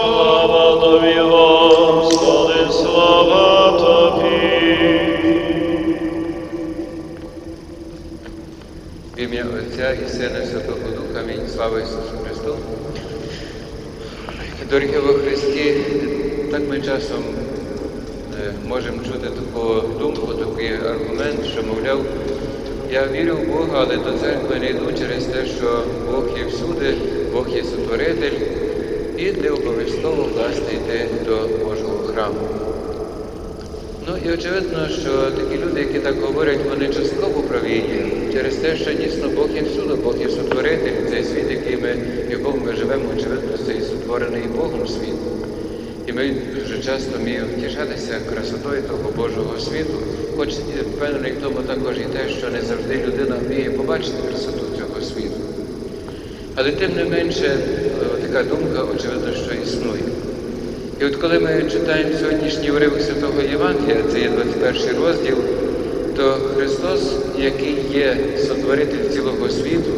Слава тобі, Господи, слава тобі. В ім'я Отця і Сина Святого Духа. Амінь. Слава Ісусу Христу. Дорогі во Христі, так ми часом е, можемо чути таку думку, такий аргумент, що, мовляв, я вірю в Бога, але до церкви не йду через те, що Бог є всюди, Бог є сотворитель, і не обов'язково власне йти до Божого храму. Ну і очевидно, що такі люди, які так говорять, вони частково праві через те, що дійсно Бог є всюди, Бог є сотворитель, цей світ, який ми, в якому ми живемо, очевидно, цей сотворений Богом світ. І ми дуже часто вміємо втішатися красотою того Божого світу, хоч впевнений в тому також і те, що не завжди людина вміє побачити красоту цього світу. Але тим не менше, е, така думка, очевидно, що існує. І от коли ми читаємо сьогоднішній уривок Святого Євангелія, це є 21 розділ, то Христос, який є сотворитель цілого світу,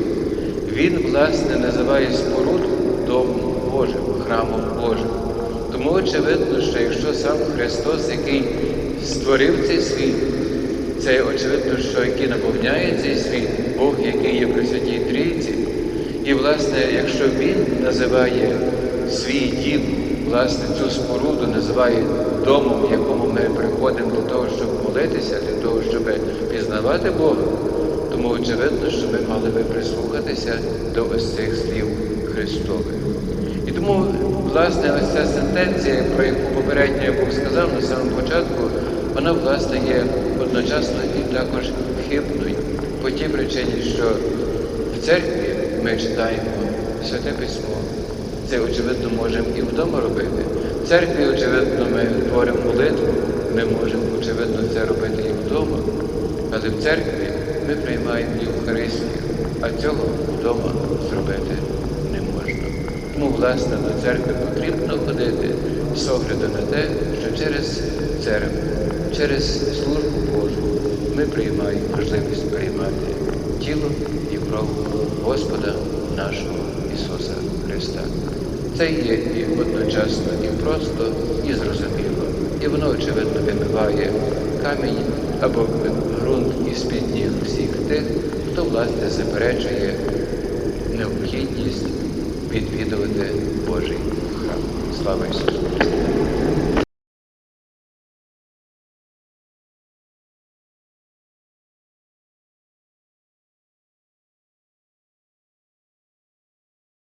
Він, власне, називає споруду Домом Божим, храмом Божим. Тому очевидно, що якщо сам Христос, який створив цей світ, це очевидно, що який наповняє цей світ, Бог, який є при Святій Трійці, і, власне, якщо Він називає свій дім, власне, цю споруду називає домом, в якому ми приходимо для того, щоб молитися, для того, щоб пізнавати Бога, тому очевидно, що ми мали би прислухатися до ось цих слів Христових. І тому, власне, ось ця сентенція, про яку попередньо я Бог сказав на самому початку, вона, власне, є одночасно і також хибною по тій причині, що в церкві ми читаємо Святе Письмо. Це, очевидно, можемо і вдома робити. В церкві, очевидно, ми творимо молитву, ми можемо, очевидно, це робити і вдома. Але в церкві ми приймаємо Євхаристію, а цього вдома зробити не можна. Тому, власне, до церкви потрібно ходити з огляду на те, що через церкву, через службу Божу ми приймаємо можливість приймати тіло і кров Господа нашого Ісуса Христа. Це є і одночасно і просто, і зрозуміло. І воно, очевидно, вимиває камінь або ґрунт із-під ніг всіх тих, хто, власне, заперечує необхідність відвідувати Божий храм. Слава Ісусу Христу!